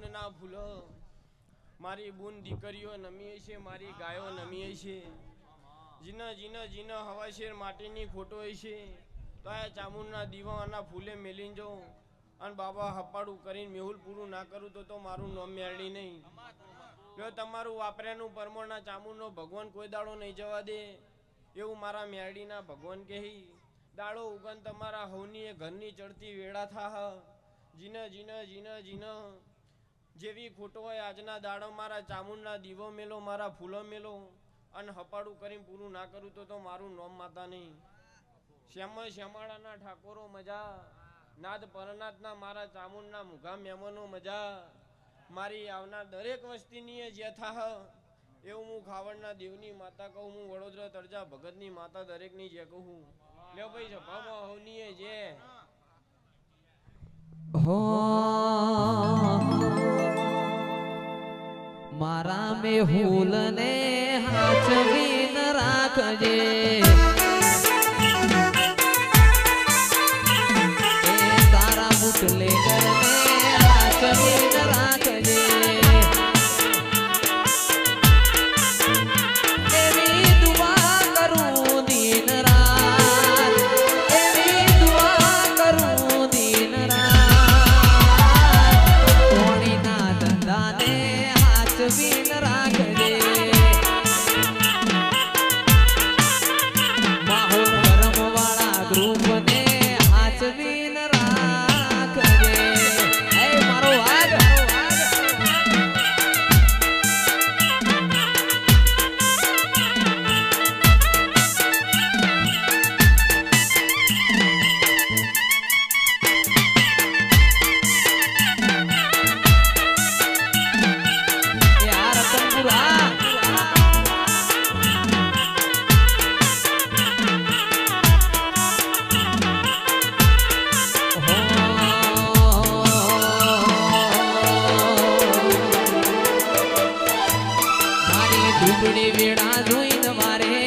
જ્યાં ના ભૂલો. મારી બૂન દીકરીઓ નમીએ છે મારી ગાયો નમીએ છે જીના જીના જીના હવા શેર માટીની ખોટો છે તો આ ચામુંડના દીવાના ફૂલે મેલીને જાઉં. અને બાબા હપાડું કરીને મેહુલ પૂરું ના કરું તો તો મારું નામ મેળવી નહીં. જો તમારું વાપર્યાનું પરમોના ચામુંડનો ભગવાન કોઈ દાડો નહીં જવા દે. એવું મારા મેરડીના ભગવાન કહી. દાડો ઉગન તમારા હવની ઘરની ચડતી વેળા થા જીને, જીન, જીને જીને. જેવી ખોટો હોય આજના દાડો મારા ચામુંડના દીવો મેલો, મારા ફૂલો મેલો, અને હપાડું કરીને પૂરું ના કરું તો તો મારું નોમ માતા નહીં. શ્યામ શ્યામાળાના ઠાકોરો મજા, નાદ પરનાથના મારા ચામુંડના મુઘા મહેમાનો મજા, મારી આવનાર દરેક વસ્તીની હ એવું હું ખાવડના દેવની માતા કહું, હું વડોદરા તળજા ભગતની માતા દરેકની જે કહું લ્યો ભાઈ, સભામાં હવની જે. હો મારા મેહુલને હાચવીન રાખજે. હાચવીન રાખજે માહોલ મારી વેળા જોઈને મારે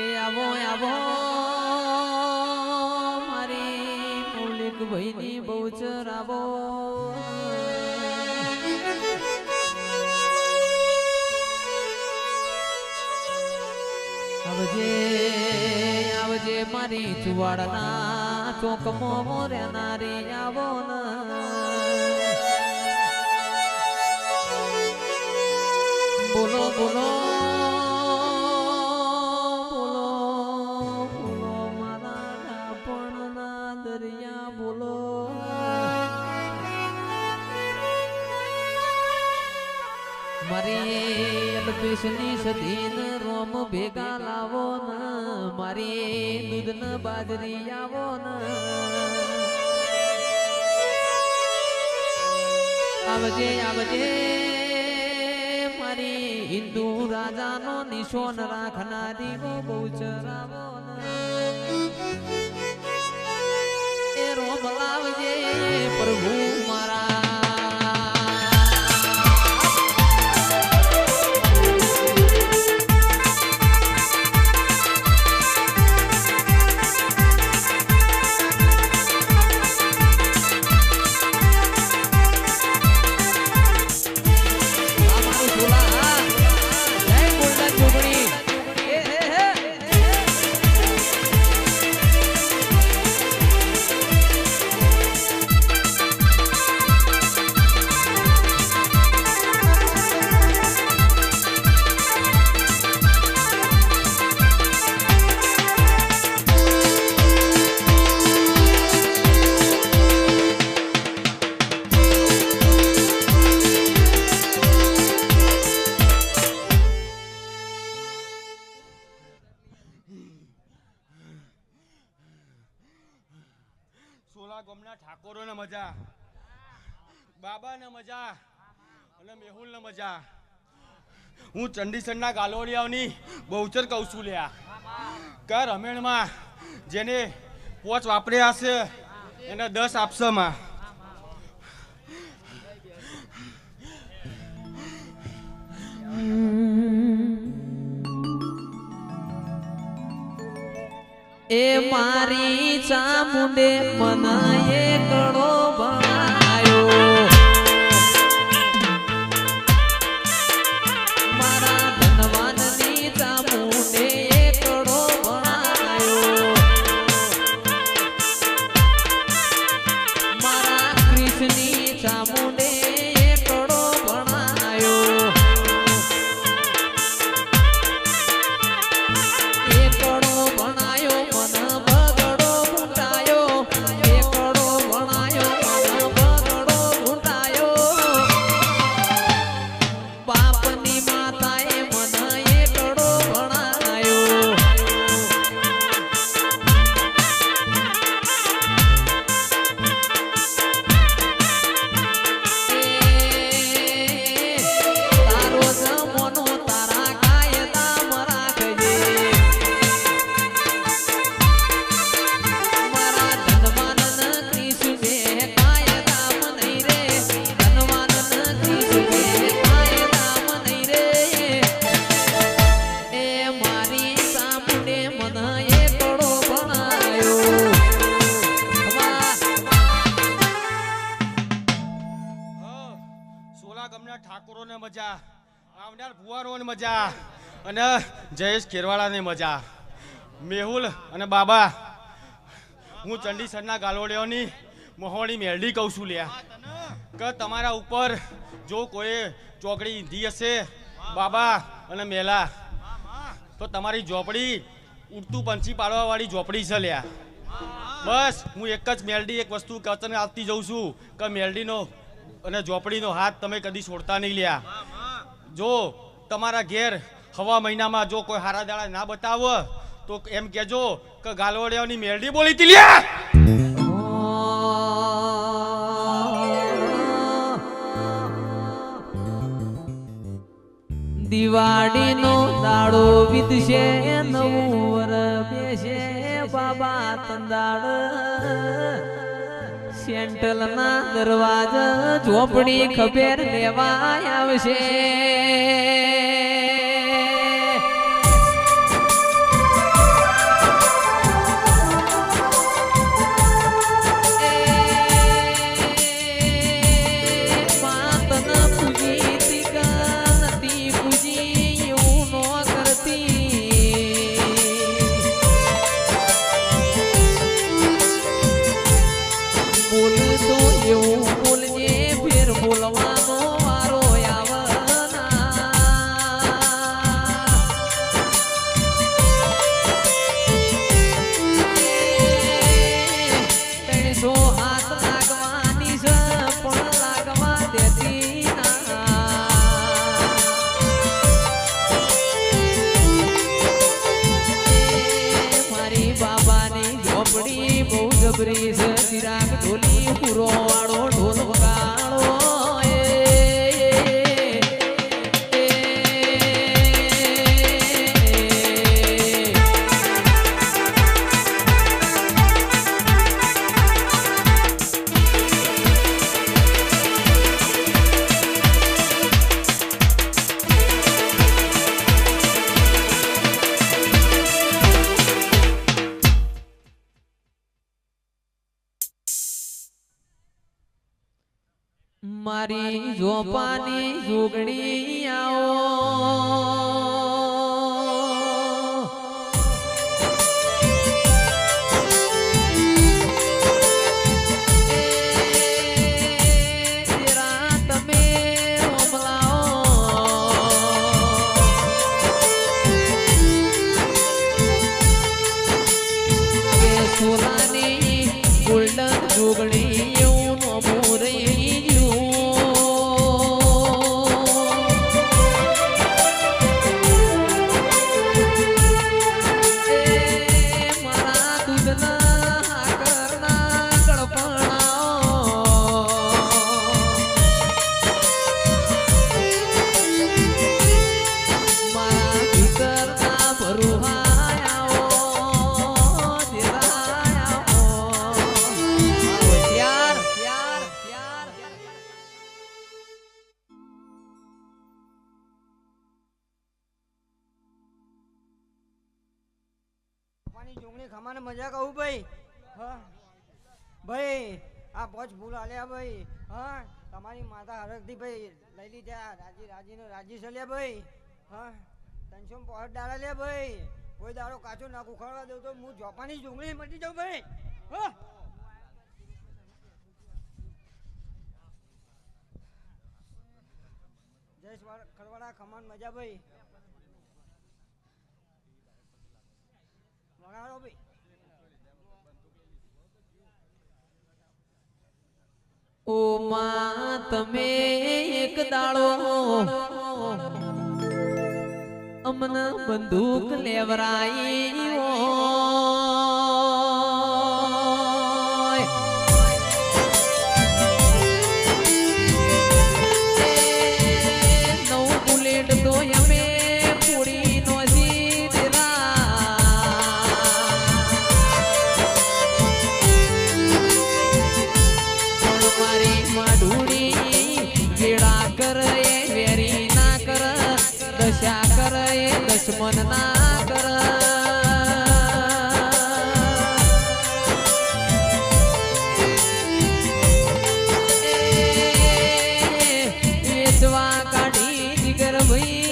કે આવો આવો, મારી મૌલિક ભાઈની બહુ ચરાવો. આવજે આવજે મારી ચુવાડના ચોકમાં મોર્યાનારી આવો બોલો બોલો બોલો. દરિયા બોલો મારી અલ્પેશની સધીન રોમ ભેગા લાવો ન મારી દૂધ ન બાજરી આવો ન આવજે આવજે મારી હિન્દુ રાજાનો નિશોન રાખનારી બહુ ચરાવો એ રોમ લાવજે પ્રભુ મારા સોલા ગામના ઠાકોરોને મજા. બાબાને મજા અને મેહુલને મજા. હું ચંડીસરના ગાલોડિયાઓની બહુચર કહું છું લ્યા. કર રમેણમાં જેને પોચ વાપર્યા હશે એને દસ આપશે માં એ મારી ચામુંડે મન કડો બનાયો મારા ધનવાનની ચામુંડે મારા કૃષ્ણની ચામુંડે અને જયેશ ખેરવાળાને મજા. મેહુલ અને બાબા, હું ચંડીસરના ગાલોડિયાઓની મોહોણી મેરડી કહું છું લ્યા. કે તમારા ઉપર જો કોઈ ચોકડી ઈંધી હશે, બાબા અને મેલા, તો તમારી ઝોપડી ઉડતું પંછી પાડવાવાળી ઝોપડી છે લ્યા. બસ, હું એક જ મેલડી એક વસ્તુ કચન આપતી જઉં છું, કે મેલડીનો અને ઝોપડીનો હાથ તમે કદી છોડતા નહીં લ્યા. જો તમારા ઘેર હવા મહિનામાં જો કોઈ હારા દાડા ના બતાવો, તો એમ કહેજો કે ગાલવડિયાની મેરડી બોલી તી લ્યા! દિવાળીનો દાડો વિધશે, નવું વર બેસે, બાબા તંદાડ સેન્ટલના દરવાજા, ઝોપડી ખબેર લેવા આવશે. પાણી જોગણી ખાવાને મજા કહું ભાઈ. હા. ભાઈ, આ પોચ ફૂલ આલ્યા ભાઈ. હા, તમારી માતા હરખથી ભાઈ લઈ લીધા. રાજી, રાજીનો રાજી છે ભાઈ. હા, ત્રણસો પોહટ ડાળા લે ભાઈ. કોઈ દાડો કાચો ના ઉખાડવા દઉં તો હું જોપાની જોગણી મટી જાઉં ભાઈ. હા. જયેશ ખરવાડા, ખમણ, મજા ભાઈ. વગાડો ઓ માં તમે એક દાડો. અમને બંદૂક લેવરાઈ દશમન ના કર એ વેચવા કાઢી જીગર ભાઈ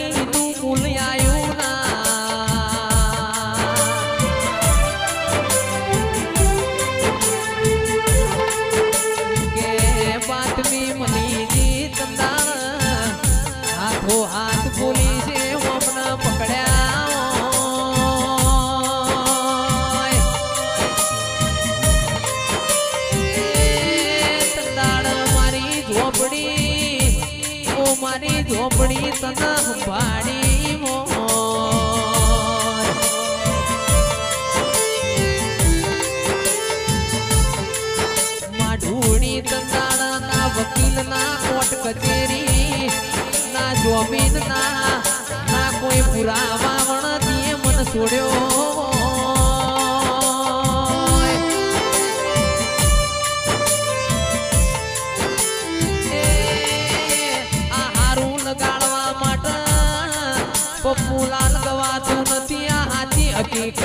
જમીન ના ના કોઈ પુરાવા વણતીએ મન છોડ્યો પપ્પુલાલ ગવાતું નથી આ હાચી હકીકત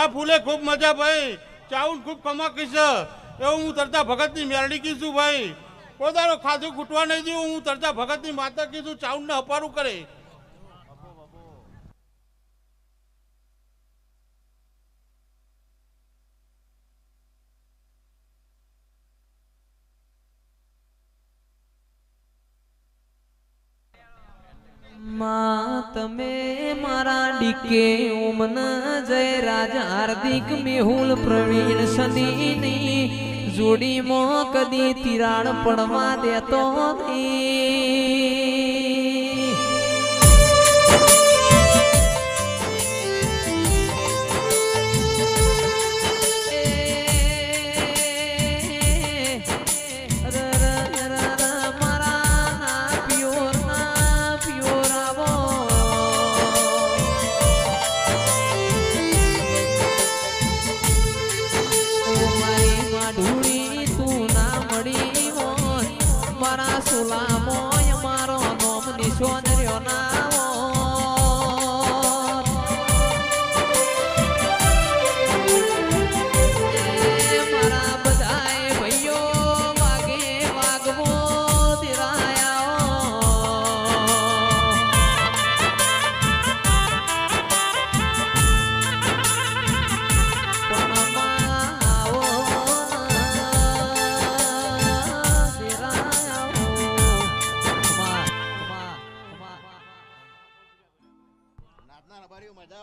આ ફૂલે ખૂબ મજા ભાઈ. ચાઉન ખૂબ કમાકી એવું હું તરતા ભગતની મેરડી કીધું ભાઈ. પોતાનો ખાધું ખૂટવા નહીં દઉં, હું તરતા ભગતની માતા કીધું ચાઉનને હપારું કરે. માં, તમે મારા ડીકે હાર્દિક મેહુલ પ્રવીણ સદીની જોડીમાં કદી તિરાડ પડવા દેતો નહીં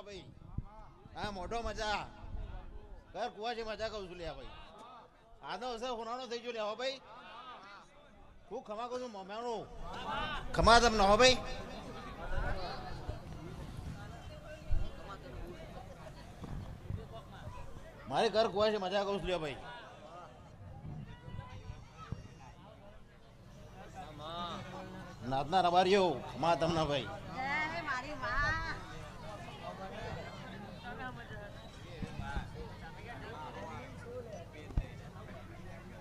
ભાઈ. હા, મોઢો મજા. ઘર કુવા છે મજા કહું છું લ્યા ભાઈ. આનો અવસર હોનાનો થઈ ગયો લ્યા હો ભાઈ. ખૂબ ખમા કહું છું મમ્યાનો ખમા તમને હો ભાઈ. મારે ઘર કુવા છે મજા કહું છું લ્યા ભાઈ. નાતના રબારીઓ, ખમા તમને ભાઈ.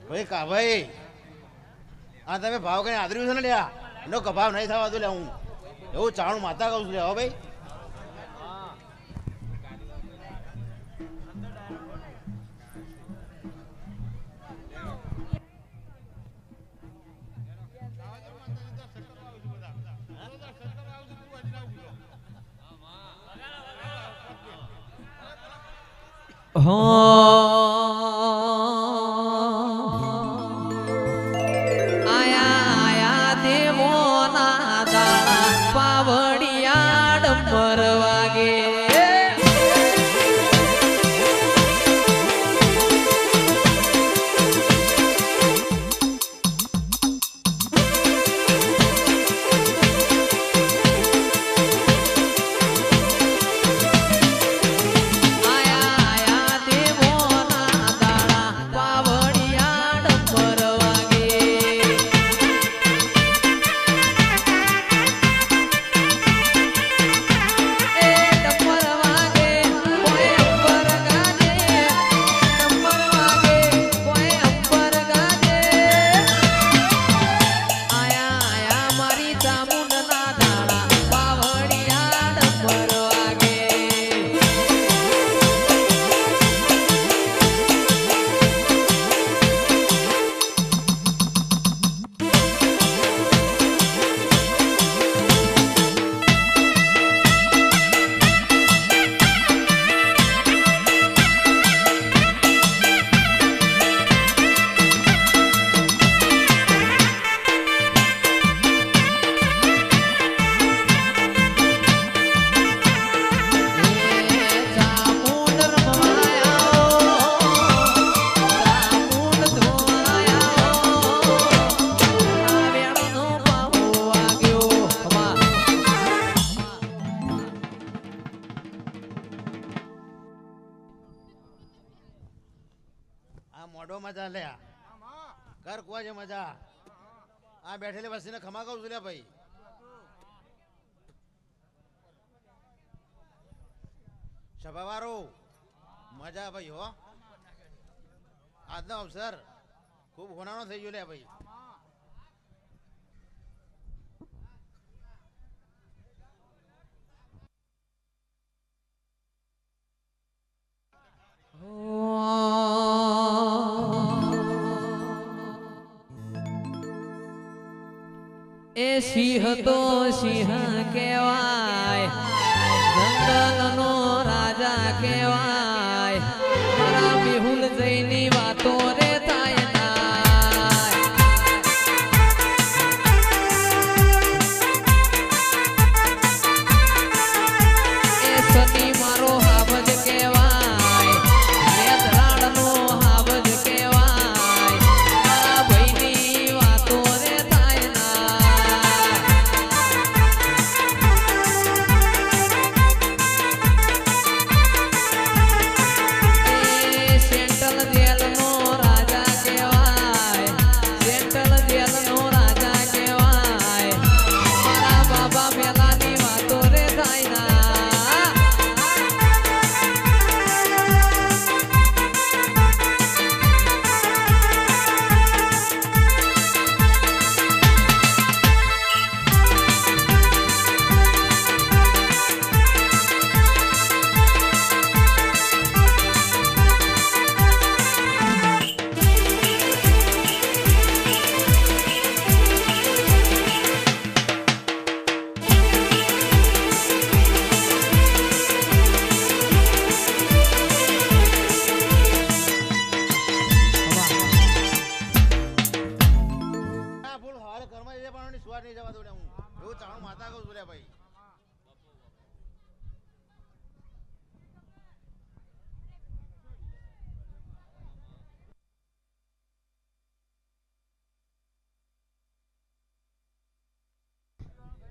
ભાઈ, કા ભાઈ? આ તમે ભાવ કઈ આદર્યું છે ને લ્યા? એનો કભાવ નહીં થવા દો લ્યા હું. એવું ચાણું માતા કહું છું લ્યા, હો ભાઈ. છું લ્યા ભાઈ. સભાવારો મજા ભાઈ હો. આજનો અવસર ખૂબ હોનાનો થઈ ગયો લે ભાઈ. એ સિંહ તો સિંહ કહેવાય. જંગલનો રાજા કહેવાય. મારા